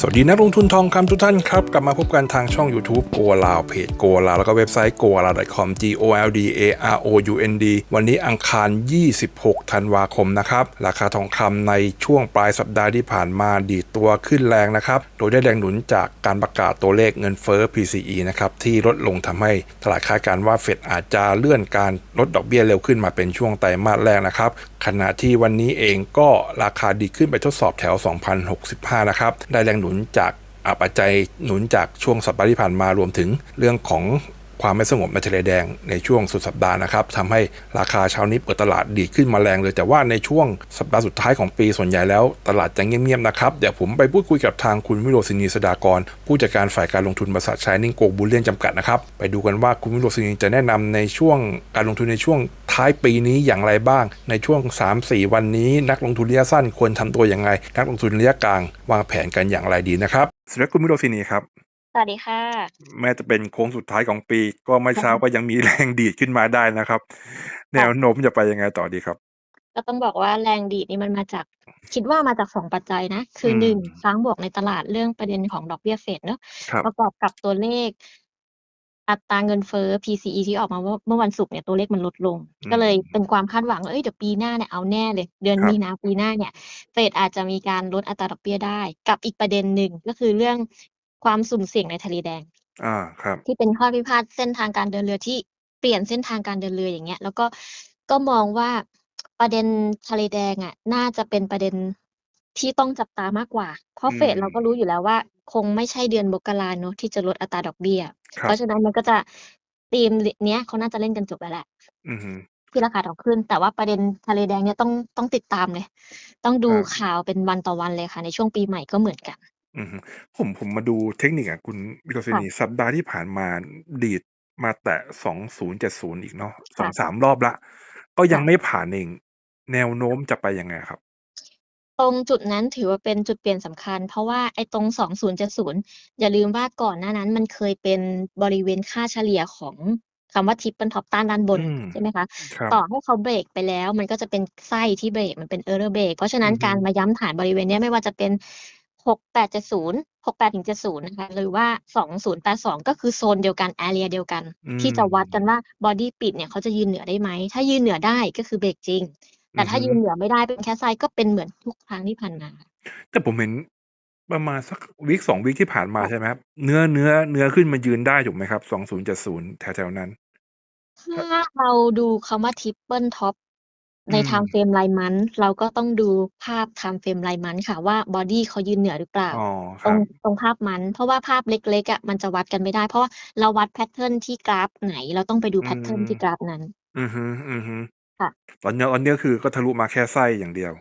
สวัสดีนักลงทุนทองคำทุกท่านครับ กลับมาพบกันทางช่อง YouTube โกลาวเพจโกลาวแล้วก็เว็บไซต์ g o l a c o m g o l d a r o u n d วันนี้อังคาร 26 ธันวาคมนะครับ ราคาทองคำในช่วงปลายสัปดาห์ที่ผ่านมาดีตัวขึ้นแรงนะครับ โดยได้แรงหนุนจากการประกาศตัวเลขเงินเฟ้อ PCE นะครับ ที่ลดลงทำให้ตลาดคาดการว่าเฟดอาจจะเลื่อนการลดดอกเบี้ยเร็วขึ้นมาเป็นช่วงไตรมาสแรกนะครับขณะที่วันนี้เองก็ราคาดีขึ้นไปทดสอบแถว 2,065 นะครับได้แรงหนุนจากอาปัจจัยหนุนจากช่วงสัปดาห์ที่ผ่านมารวมถึงเรื่องของความไม่สงบในทะเลแดงในช่วงสุดสัปดาห์นะครับทำให้ราคาเช้านี้เปิดตลาดดีขึ้นมาแรงเลย แต่ว่าในช่วงสัปดาห์สุดท้ายของปีส่วนใหญ่แล้ว ตลาดจะเงียบๆนะครับ เดี๋ยวผมไปพูดคุยกับทางคุณวิโรจน์ศินีสดากร ผู้จัดการฝ่ายการลงทุนบริษัทชายนิ่งโกบุลเลียนจำกัดนะครับ ไปดูกันว่าคุณวิโรจน์ศินีจะแนะนำในช่วงการลงทุนในช่วง ท้ายปีนี้อย่างไรบ้าง ในช่วง 3-4 วันนี้ นักลงทุนระยะสั้นควรทำตัวยังไงนักลงทุนระยะกลาง วางแผนกันอย่างไรดีนะครับสวัสดีครับคุณวิโรจน์ศินีครับสวัสดีค่ะ แม้จะเป็นโค้งสุดท้ายของปี ก็ไม่เช้าก็ยังมีแรงดีดขึ้นมาได้นะครับ แนวโน้มจะไปยังไงต่อดีครับ ก็ต้องบอกว่าแรงดีดนี่มันมาจากคิดว่ามาจากสองปัจจัยนะ คืออืมหนึ่งค้างบวกในตลาดเรื่องประเด็นของดอกเบี้ยเฟดเนอะครับประกอบกับตัวเลข อัตราเงินเฟ้อ PCE ที่ออกมาว่าเมื่อวันศุกร์เนี่ยตัวเลขมันลดลงอืมก็เลยเป็นความคาดหวังว่าเอ้ยเดี๋ยวปีหน้าเนี่ยเอาแน่เลย เดือนครับมีนาปีหน้าเนี่ยเฟดอาจจะมีการลดอัตราดอกเบี้ยได้ กับอีกประเด็นหนึ่งก็คือเรื่องความสุ่มเสี่ยงในทะเลแดง อ่าครับ ที่เป็นข้อพิพาทเส้นทางการเดินเรือที่เปลี่ยนเส้นทางการเดินเรืออย่างเงี้ย แล้วก็ก็มองว่าประเด็นทะเลแดงอะน่าจะเป็นประเด็น ที่ต้องจับตามากกว่า เพราะอืมเฟดเราก็รู้อยู่แล้วว่า คงไม่ใช่เดือนมกราเนอะที่จะลดอัตราดอกเบี้ยครัเพบราะฉะนั้นมันก็จะธีมเนี้ยเขาน่าจะเล่นกันจบแล้วแหละอือฮึที่ราคาทองขึ้น แต่ว่าประเด็นทะเลแดงเนี่ยต้องต้องติดตามเลย ต้องดูครับข่าวเป็นวันต่อวันเลยค่ะ ในช่วงปีใหม่ก็เหมือนกันอือฮึผมผมมาดูเทคนิคอะคุณวิโรจน์ศิค่ะนีสัปดาห์ที่ผ่านมาดีดมาแตะสองศูนย์เจ็ดศูนย์อีกเนาะสองค่ะสามรอบละ ก็ยังค่ะไม่ผ่านเอง แนวโน้มจะไปยังไงครับต รงจุดนั้นถือว่าเป็นจุดเปลี่ยนสำคัญ เพราะว่าไอ้ตรง 2070 อย่าลืมว่าก่อนหน้านั้นมันเคยเป็นบริเวณค่าเฉลี่ยของคำว่า Triple Top ต้านด้านบนอืมใช่ไหมคะครับต่อให้เขาเบรกไปแล้ว มันก็จะเป็นไส้ที่เบรกมันเป็น error break เพราะฉะนั้อืนอฮึการมาย้ำฐานบริเวณเนี้ยไม่ว่าจะเป็น6870 68ถึง70 นะคะ หรือว่า 2082 ก็คือโซนเดียวกัน area เดียวกันอืที่จะวัดกันมว่าบอดี้ปิดเนี่ยเขาจะยืนเหนือได้ไหม ถ้ายืนเหนือได้ก็คือเบรกจริง แต่อือถ้าฮึยืนเหนือไม่ได้เป็นแค่ไส้ก็เป็นเหมือนทุกครั้งที่ผ่านมาค่ะแต่ผมเห็นประมาณสักวีคสองวีคที่ผ่านมาค่ะใช่ไหมครับ เนื้อเนื้อเนื้อขึ้นมายืนได้ถูกไหมครับสองศูนย์เจ็ดศูนย์แถวๆนั้น ถ้าเราดูคำว่า Triple Top ในอืม Time Frame รายมันธ์เราก็ต้องดูภาพ Time Frame รายมันธ์ค่ะว่าบอดี้เขายืนเหนือหรือเปล่าอ๋อคตรรังบตรงภาพมันธ์เพราะว่าภาพเล็กๆอะมันจะวัดกันไม่ได้ เพราะว่าเราวัดแพทเทิร์นที่กราฟไหน เราต้องไปดูอืแพทเทิร์นมที่กราฟนั้น อือฮึอือฮึ ค่ะ ตอนเนี้ยตอนเนี้ยคือก็ทะลุมาแค่ไส้อย่างเดียว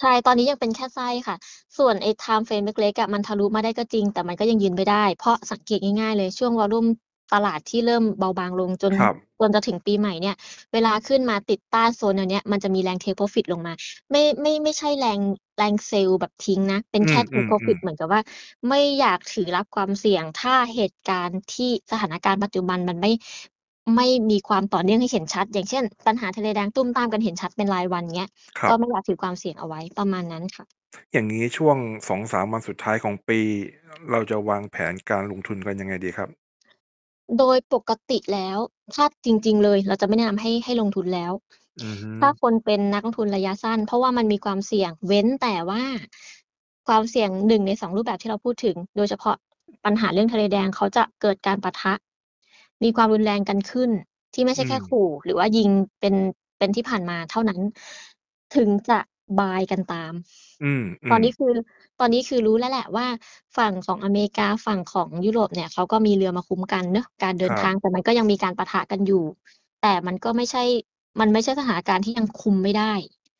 ใช่ ตอนนี้ยังเป็นแค่ไส้ค่ะ ส่วนไอ้ Time Frame เล็กๆอะมันทะลุมาได้ก็จริง แต่มันก็ยังยืนไม่ได้ เพราะสังเกตง่ายๆเลยช่วงวอลลุ่มตลาดที่เริ่มเบาบางลงจนครับ จนจะถึงปีใหม่เนี่ย เวลาขึ้นมาติดต้านโซนแนวเนี้ยมันจะมีแรง Take Profit ลงมา ไม่ไม่ไม่ใช่แรงแรงเซลล์แบบทิ้งนะ เป็นอืแค่มอื Take มอื Profit มเหมือนกับว่า ไม่อยากถือรับความเสี่ยงถ้าเหตุการณ์ที่สถานการณ์ปัจจุบันมันไม่ ไม่มีความต่อเนื่องให้เห็นชัด อย่างเช่น ปัญหาทะเลแดงตุ้มตามกันเห็นชัดเป็นรายวันเงี้ย ครัก็บ ไม่อยากถือความเสี่ยงเอาไว้ประมาณนั้นค่ะ อย่างนี้ช่วงสองสามวันสุดท้ายของปี เราจะวางแผนการลงทุนกันยังไงดีครับ โดยปกติแล้ว ถ้าจริง ๆ เลย เราจะไม่แนะนำให้ ให้ลงทุนแล้ว อือฮึ ถ้าคนเป็นนักลงทุนระยะสั้น เพราะว่ามันมีความเสี่ยง เว้นแต่ว่า ความเสี่ยง 1 ใน 2 รูปแบบที่เราพูดถึง โดยเฉพาะปัญหาเรื่องทะเลแดง เขาจะเกิดการปะทะ มีความรุนแรงกันขึ้น ที่ไม่ใช่อืแค่มขู่ หรือว่ายิงเป็นเป็นที่ผ่านมาเท่านั้น ถึงจะ buy กันตามอืมอืตอนมนี้คือ ตอนนี้คือรู้แล้วแหละว่า ฝั่งของอเมริกาฝั่งของยุโรปเนี่ยเขาก็มีเรือมาคุ้มกันเนาะการเดิคนรับทางแต่มันก็ยังมีการปะทะกันอยู่ แต่มันก็ไม่ใช่ มันไม่ใช่สถานการณ์ที่ยังคุมไม่ได้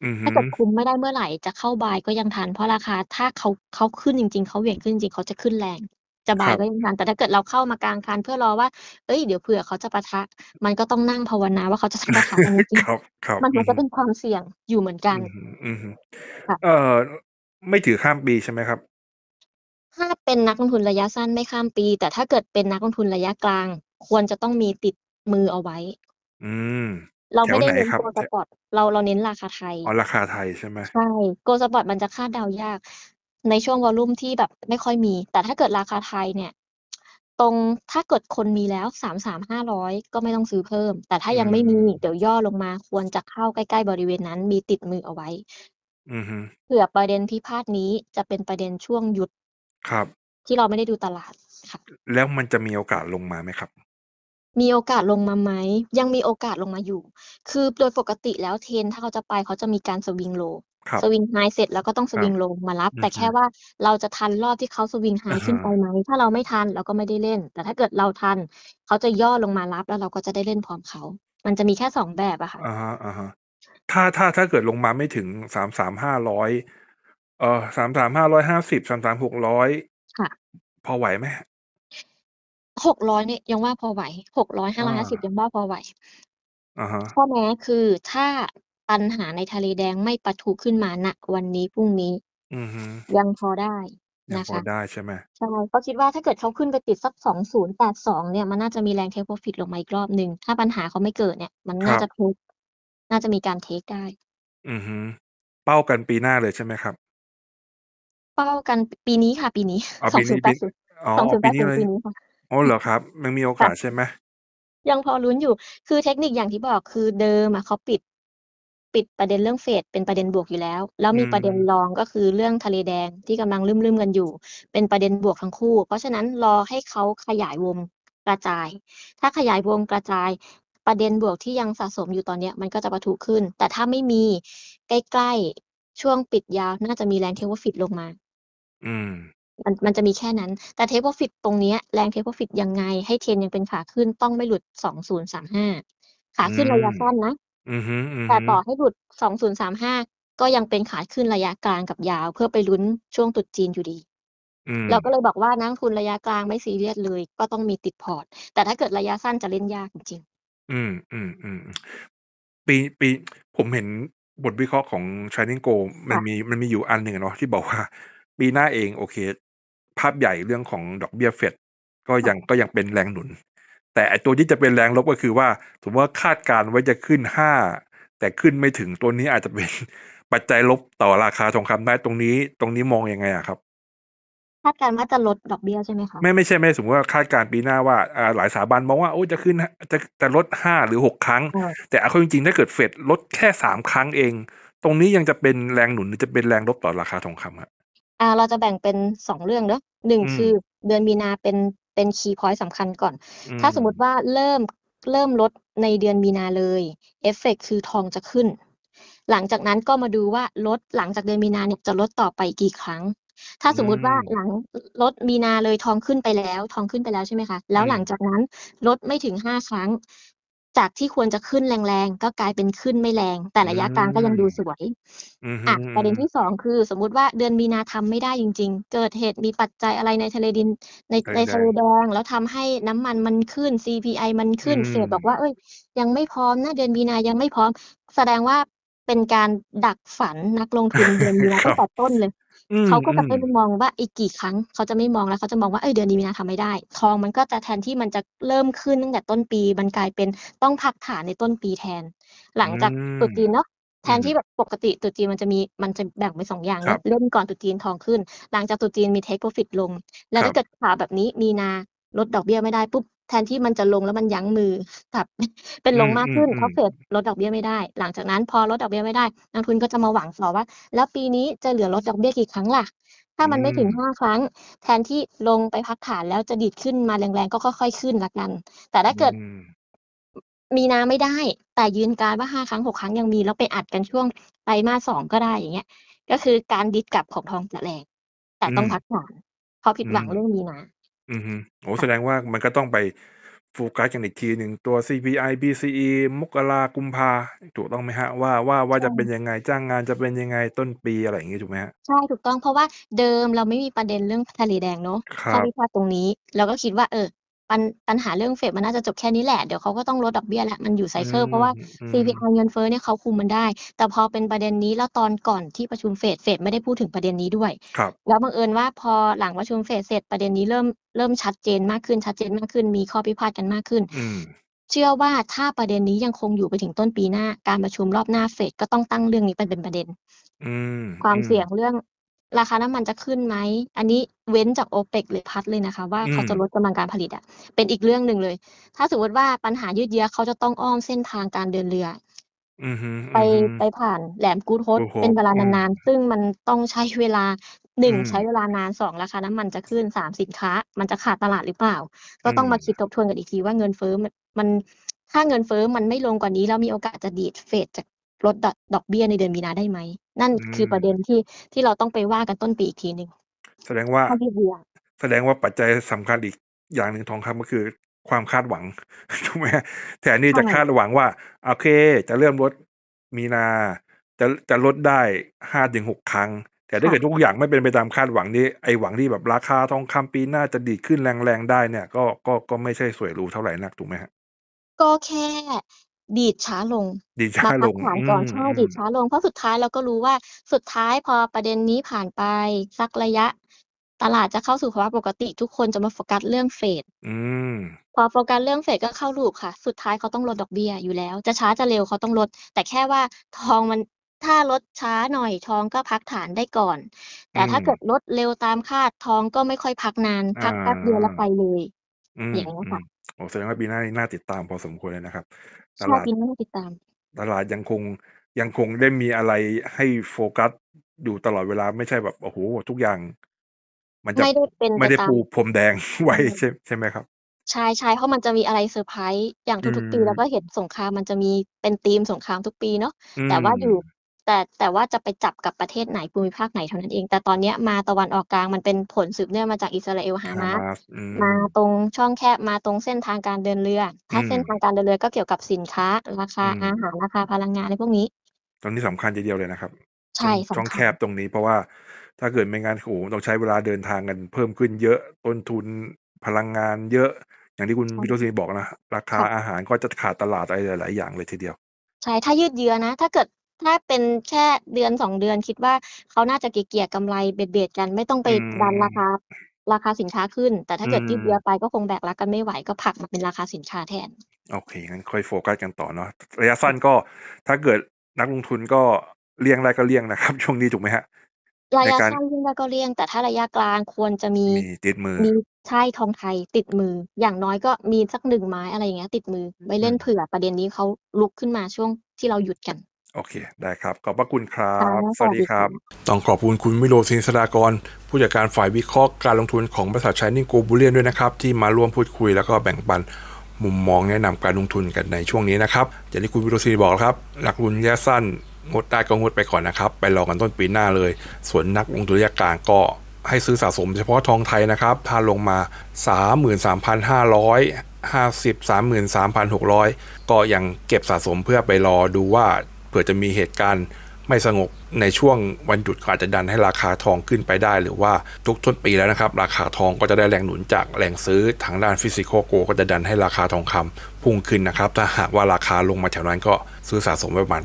อือฮึถ้าเกิดคุมไม่ได้เมื่อไหร่จะเข้า buy ก็ยังทัน เพราะราคาถ้าเขาเขาขึ้นจริง ๆเขาเหวี่ยงขึ้นจริงๆเขาจะขึ้นแรง จะค buy รับก็ยังทันแต่ถ้าเกิดเราเข้ามากลางคันเพื่อรอว่าเฮ้ยเดี๋ยวเผื่อเขาจะปะทะ มันก็ต้องนั่งภาวนาว่าเขาจะปะทะกันจริงครับครับๆมันอืมัอนฮึก็เป็นความเสี่ยงอยู่เหมือนกัอืนอฮึอือฮึค่ะเอ่อไม่ถือข้ามปีใช่ไหมครับ?ถ้าเป็นนักลงทุนระยะสั้นไม่ข้ามปี แต่ถ้าเกิดเป็นนักลงทุนระยะกลาง ควรจะต้องมีติดมือเอาไว้ อืมเราแถไม่วได้ไหนเน้นครับ?ตัวแถสปอตเราเราเน้นราคาไทย อ๋อ ราคาไทยใช่ไหม?ใช่ Gold Spot มันจะคาดเดายาก ในช่วงวอลลุ่มที่แบบไม่ค่อยมี แต่ถ้าเกิดราคาไทยเนี่ย ตรงถ้าเกิดคนมีแล้ว33,500ก็ไม่ต้องซื้อเพิ่ม แต่ถ้ายังไม่มีอืมเดี๋ยวย่อลงมาควรจะเข้าใกล้ๆบริเวณนั้น มีติดมือเอาไว้อือฮึเผื่อประเด็นพิพาทนี้จะเป็นประเด็นช่วงหยุดครับ ที่เราไม่ได้ดูตลาดค่ะ แล้วมันจะมีโอกาสลงมาไหมครับ?มีโอกาสลงมาไหมยังมีโอกาสลงมาอยู่ คือโดยปกติแล้ว Trend ถ้าเขาจะไปเขาจะมีการสวิงโลครับ สวิงไฮเสร็จแล้วก็ต้องสครัวิบงโลมารับอืแต่อแค่ฮึว่าเราจะทันรอบที่เขาสวิงไฮอะขึ้นฮะไปไหมถ้าเราไม่ทันเราก็ไม่ได้เล่น แต่ถ้าเกิดเราทัน เขาจะย่อลงมารับแล้วเราก็จะได้เล่นพร้อมเขา มันจะมีแค่2แบบอะค่ะอะฮะๆถ้าถ้าถ้าเกิดลงมาไม่ถึง33,500เอ่อ33,550 33,600ค่ะพอไหวไหม?600เนี่ยยังว่าพอไหว600อา550ยังว่าพอไหวอะฮะข้อแม้คือถ้า ปัญหาในทะเลแดงไม่ปะทุขึ้นมาณวันนี้พรุ่งนี้ อือฮึยังพอได้ยังนะพอคะ ได้ใช่ไหม?ใช่ก็คิดว่าถ้าเกิดเขาขึ้นไปติดสัก2082เนี่ยมันน่าจะมีแรง Take Profit ลงมาอีกรอบหนึ่ง ถ้าปัญหาเขาไม่เกิดเนี่ย มันคน่ารับ จะเทกน่าจะมีการเทกได้ อือฮึเป้ากันปีหน้าเลยใช่ไหมครับ?เป้ากันปปีนี้ค่ะปีนี้อ๋อปีนี้ปี2080อ๋อปีนี้เล2080ยปีนี้ค่ะอ๋อเหรอครับยังมีโอค่กาะสใช่ไหม?ยังพอลุ้นอยู่ คือเทคนิคอย่างที่บอกคือเดิมอะเขาปิด ปิดประเด็นเรื่องเฟดเป็นประเด็นบวกอยู่แล้ว แล้วอืมีประเด็นมรองก็คือเรื่องทะเลแดงที่กำลังรึ่มๆกันอยู่ เป็นประเด็นบวกทั้งคู่ เพราะฉะนั้นรอให้เขาขยายวงกระจาย ถ้าขยายวงกระจายประเด็นบวกที่ยังสะสมอยู่ตอนเนี้ยมันก็จะปะทุขึ้น แต่ถ้าไม่มีใกล้ๆช่วงปิดยาวน่าจะมีแรง Take Profit ลงมา อืมมันมันจะมีแค่นั้น แต่ Take Profit ตรงเนี้ยแรง Take Profit ยังไง ให้ Trend ยังเป็นขาขึ้นต้องไม่หลุด2035ขาอืขึ้นระยะมสั้นนะ อือฮึแต่ต่อๆให้หลุด 2035 ก็ยังเป็นขาขึ้นระยะกลางกับยาว เพื่อไปลุ้นช่วงตรุษจีนอยู่ดี อืม เราก็เลยบอกว่านักลงทุนระยะกลางไม่ซีเรียสเลย ก็ต้องมีติดพอร์ต แต่ถ้าเกิดระยะสั้นจะเล่นยากจริงๆอืมๆๆปีปีผมเห็นบทวิเคราะห์ของ TradingGo มัค่นะมีมันมีอยู่อันหนึ่งอะเนาะที่บอกว่า ปีหน้าเองโอเค ภาพใหญ่เรื่องของดอกเบี้ยเฟดก็ค่ยัะงก็ยังเป็นแรงหนุน แต่ไอ้ตัวที่จะเป็นแรงลบก็คือว่าสมมุติว่าคาดการณ์ไว้จะขึ้น5แต่ขึ้นไม่ถึงตัวนี้อาจจะเป็นปัจจัยลบต่อราคาทองคำได้ตรงนี้ ตรงนี้มองยังไงอะครับ?คาดการณ์ว่าจะลดดอกเบี้ยใช่ไหมคะ?ไม่ไม่ใช่ไม่สมมุติว่าคาดการณ์ปีหน้าว่าอ่าหลายสถาบันมองว่าโอ๊ยจะขึ้นหจะจะลด5หรือ6ครั้งเออแต่เอาเข้าจริงๆถ้าเกิดเฟดลดแค่3ครั้งเอง ตรงนี้ยังจะเป็นแรงหนุนหรือจะเป็นแรงลบต่อราคาทองคำครับ?อ่าเราจะแบ่งเป็น2เรื่องเนาะ1อืคือมเดือนมีนาเป็น เป็นคีย์พอยนต์สำคัญก่อนอืถ้าสมมุติมว่าเริ่มเริ่มลดในเดือนมีนาเลยเอฟเฟกต์คือทองจะขึ้น หลังจากนั้นก็มาดูว่าลดหลังจากเดือนมีนาเนี่ยจะลดต่อไปกี่ครั้ง ถ้าอืสมมุติว่าหมลังลลดมีนาเลยทองขึ้นไปแล้ว ทองขึ้นไปแล้วใช่ไหมคะ แล้อืวหลังมจากนั้นลดไม่ถึง5ครั้ง จากที่ควรจะขึ้นแรงๆ ก็กลายเป็นขึ้นไม่แรง แต่อืระยะกลางก็ยังดูมสวยอือฮึอะประเด็นๆที่2คือ สมมุติว่าเดือนมีนาทำไม่ได้จริง ๆ เกิดเหตุมีปัจจัยอะไรในทะเลดินในทะเลในแดทะเลงแดงแล้วทำให้น้ำมันมันขึ้น CPI มันอืขึ้นเฟดบอกว่ามเฮ้ย ยังไม่พร้อมนะเดือนมีนายังไม่พร้อม แสดงว่าเป็นการดักฝันนักลงทุนเดือนมีนาคตั้รังบแต่ต้นเลย อืเขาก็จะมไม่ๆมองว่าอีกกี่ครั้งเขาจะไม่มองแล้วเขาจะมองว่าเฮ้ยเดือนมีนาทำไม่ได้ ทองมันก็จะแทนที่มันจะเริ่มขึ้นตั้งแต่ต้นปี มันกลายเป็นต้องพักฐานในต้นปีแทนหอืลังจากตรุษมจีนเนาะแทอือฮนที่ึแบบปกติตรุษจีนมันจะมีมันจะแบ่งเป็น2อย่างคเนรัาะบเล่นก่อนตรุษจีนทองขึ้น หลังจากตรุษจีนมี Take Profit ลง แล้วครถ้าับเกิดข่าวแบบนี้มีนาลดดอกเบี้ยไม่ได้ปุ๊บ แทนที่มันจะลงแล้วมันยั้งมือกลับเป็นอืลงมากขึ้นเพมราะเฟๆดลดดอกเบี้ยไม่ได้ หลังจากนั้นพอลดดอกเบี้ยไม่ได้นักลงทุนก็จะมาหวังต่อว่า แล้วปีนี้จะเหลือลดดอกเบี้ยกี่ครั้งล่ะ ถ้าอืมันไม่ถึงม5ครั้ง แทนที่ลงไปพักฐานแล้วจะดีดขึ้นมาแรงๆก็ค่อยๆขึ้นแล้วกัน แต่ถ้าอืเกิดมมีนาไม่ได้ แต่ยืนการณ์ว่า5ครั้ง6ครั้งยังมีแล้วไปอัดกันช่วงไตรมาส2ก็ได้อย่างเงี้ย ก็คือการดีดกลับของทองจะแรงแต่อืมต้องพักฐานเพราะผิอดืหวังมเรื่องมีนา อือฮึ โอ้โฮ ค่แสะดงว่ามันก็ต้องไปโฟกัสกันอีกทีหนึ่ง ตัว CPI PCE มกรา กุมภา ถูกต้องไหมครับ ว่า ว่า ว่าใชจะเป็น่ ยังไง จ้างงานจะเป็นยังไง ต้นปี อะไรอย่างงี้ ถูกไหมครับ?ใช่ ถูกต้อง เพราะว่าเดิมเราไม่มีประเด็นเรื่อง ทะเลแดงเนาะ ครข้อัพบิพาทตรงนี้ เราก็คิดว่า เออ ปัญปัญหาเรื่องเฟดมันน่าจะจบแค่นี้แหละ เดี๋ยวเขาก็ต้องลดดอกเบี้ยแล้วมันอยู่ไซอืเกิลเพราะมว่าอืม CPI เงินเฟ้อเนี่ยเขาคุมมันได้ แต่พอเป็นประเด็นนี้แล้วตอนก่อนที่ประชุมเฟดเฟดไม่ได้พูดถึงประเด็นนี้ด้วยครับแล้วบังเอิญว่าพอหลังประชุมเฟดเสร็จประเด็นนี้เริ่มเริ่มชัดเจนมากขึ้นชัดเจนมากขึ้นมีข้อพิพาทกันมากขึ้นอืมเชื่อว่าถ้าประเด็นนี้ยังคงอยู่ไปถึงต้นปีหน้า การประชุมรอบหน้าเฟดก็ต้องตั้งเรื่องนี้ไปเป็นประเด็นอืมควาอืมเสี่ยงมเรื่อง ราคาน้ำมันจะขึ้นไหม อันนี้เว้นจาก OPEC หรือพัดเลยนะคะ ว่าอืเขาจะมลดกำลังการผลิตอะเป็นอีกเรื่องหนึ่งเลย ถ้าสมมติว่าปัญหายืดเยื้อเขาจะต้องอ้อมเส้นทางการเดินเรืออือฮึไปอือฮึไปผ่านแหลมกูดโฮส Good Hope เป็นเวลาอืมนานๆ ซึ่งมันต้องใช้เวลาหนึ่งอืมใช้เวลานานสองราคาน้ำมันจะขึ้นสามสินค้า มันจะขาดตลาดหรือเปล่า ก็อืต้องมมาคิดทบทวนกันอีกทีว่าเงินเฟ้อมันมันถ้าเงินเฟ้อมันไม่ลงกว่านี้แล้วมีโอกาสจะดีดเฟดจาก ลดดอกดอกเบี้ยในเดือนมีนาได้ไหม นั่นอืคือประเด็มนที่ที่เราต้องไปว่ากันต้นปีอีกทีหนึ่งแสดงว่าถ้ายืดเยื้อแสดงว่าปัจจัยสำคัญอีกอย่างหนึ่งทองคำก็คือความคาดหวังถูกไหมแทนที่ใช่จะคาดหวังว่าโอเค จะเริ่มลดมีนา จะจะลดได้ห้าถึงหกครั้ง แต่ถ้าค่ะเกิดทุกอย่างไม่เป็นไปตามคาดหวังนี่ไอหวังที่แบบราคาทองคำปีหน้าจะดีดขึ้นแรงๆได้เนี่ย ก็ก็ก็ไม่ใช่สวยหรูเท่าไหร่นักถูกไหมฮะก็แค่ ดีดช้าลงดีดช้ามาลพักงฐานอืก่อนมใช่อืดีมดช้าลง เพราะสุดท้ายเราก็รู้ว่าสุดท้ายพอประเด็นนี้ผ่านไปสักระยะ ตลาดจะเข้าสู่ภาวะปกติ ทุกคนจะมาโฟกัสเรื่องเฟดอืมพอโฟกัสเรื่องเฟดก็เข้าลูปค่ะ สุดท้ายเขาต้องลดดอกเบี้ยอยู่แล้ว จะช้าจะเร็วเขาต้องลด แต่แค่ว่าทองมันถ้าลดช้าหน่อยทองก็พักฐานได้ก่อนอืแต่ถ้ามเกิดลดเร็วตามคาดทองก็ไม่ค่อยพักนานอ่าพักแป๊บเดียวแล้วไปเลยอืมอย่างนี้ยอืค่ะมโอ้แสดงว่าปีหน้านี่น่าติดตามพอสมควรเลยนะครับ ตใช่ลาดปีหน้าต้องติดตาม ตลาดยังคงยังคงได้มีอะไรให้โฟกัสอยู่ตลอดเวลาไม่ใช่แบบโอ้โหทุกอย่าง มันจะไม่ได้เป็นไปไม่ได้ตามปูพรมแดง ไว้ใช่ใช่ใช่ไหมครับ ใช่ใช่เพราะมันจะมีอะไรเซอร์ไพรส์อย่างอืทุกๆปีมเราก็เห็นสงครามมันจะมีเป็นธีมสงครามทุกปีเนาะอืแต่ว่าอยู่ม แต่แต่ว่าจะไปจับกับประเทศไหนภูมิภาคไหนเท่านั้นเอง แต่ตอนเนี้ยมาตะวันออกกลางมันเป็นผลสืบเนื่องมาจากอิสราเอลฮาฮามาสมาสอืมามตรงช่องแคบมาตรงเส้นทางการเดินเรืออืถ้าเส้นมทางการเดินเรือก็เกี่ยวกับสินค้า ราอืคามอาหารราคาพลังงานอะไรพวกนี้ตรงนี้สำคัญทีเดียวเลยนะครับ ใช่ช่องช่องสำแคคัญบตรงนี้เพราะว่าถ้าเกิดไม่งั้นโอ้โหต้องใช้เวลาเดินทางกันเพิ่มขึ้นเยอะต้นทุนพลังงานเยอะอย่างที่คุณใช่พิโรซีบอกนะ ราคาค่ะอาหารก็จะขาดตลาดอะไรหลาย ๆ อย่างเลยทีเดียว ใช่ ถ้ายืดเยื้อนะ ถ้าเกิด ถ้าเป็นแค่เดือนสองเดือน คิดว่าเขาน่าจะเกลี่ย ๆ กำไรเบียด ๆ กัน ไม่ต้องไปอืมดันราคาราคาสินค้าขึ้น แต่ถ้าอืเกิดยืดมเยื้อไปก็คงแบกรับกันไม่ไหว ก็ผลักมาเป็นราคาสินค้าแทน โอเค งั้นค่อยโฟกัสกันต่อเนาะ ระยะสั้นก็ ถ้าเกิดนักลงทุนก็เลี่ยงได้ก็เลี่ยงนะครับ ช่วงนี้ถูกไหมฮะระในยะการ สั้นเลี่ยงได้ก็เลี่ยง แต่ถ้าระยะกลางควรจะมี มีติดมือ มี ใช่ ทองไทยติดมือ อย่างน้อยก็มีสักหนึ่งไม้ อะไรอย่างเงี้ย ติดมือ ไว้อืเล่นม เผื่อประเด็นนี้เขาลุกขึ้นมาช่วงที่เราหยุดกัน โอเค ได้ครับ ขอบพระคุณครัค่ะบสสวัสวัสดีดีครัค่ะบต้องขอบคุณคุณวิโรจน์ศินสดากร ผู้จัดการฝ่ายวิเคราะห์การลงทุนของบริษัทชายนิ่งโกบูเลียนด้วยนะครับ ที่มาร่วมพูดคุยแล้วก็แบ่งปันมุมมองแนะนำการลงทุนกันในช่วงนี้นะครับ อย่างที่คุณวิโรจน์ศินบอกครับนักลงทุนระยะสั้น งดได้ก็งดไปก่อนนะครับ ไปรอกันต้นปีหน้าเลย ส่วนนักลงทุนระยะกลางก็ให้ซื้อสะสมเฉพาะทองไทยนะครับ ถ้าลงมา 33,500 50 33,600 ก็ยังเก็บสะสมเพื่อไปรอดูว่า เผื่อจะมีเหตุการณ์ไม่สงบในช่วงวันหยุดก็อาจจะดันให้ราคาทองขึ้นไปได้ หรือว่าทุกต้นปีแล้วนะครับ ราคาทองก็จะได้แรงหนุนจากแรงซื้อทางด้านฟิสิกอลโก ก็จะดันให้ราคาทองคำพุ่งขึ้นนะครับ ถ้าหากว่าราคาลงมาแถวนั้นก็ซื้อสะสมไว้ประมาณ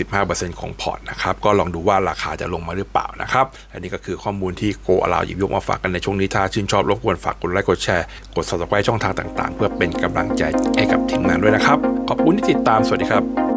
10-15%ของพอร์ตนะครับ ก็ลองดูว่าราคาจะลงมาหรือเปล่านะครับและนี่ก็คือข้อมูลที่โกอาลาวหยิบยกมาฝากกันในช่วงนี้ถ้าชื่นชอบรบกวนฝากกดไลค์กดแชร์กด subscribe ช่องทางต่าง ๆ เพื่อเป็นกำลังใจให้กับทีมงานด้วยนะครับขอบคุณที่ติดตามสวัสดีครับ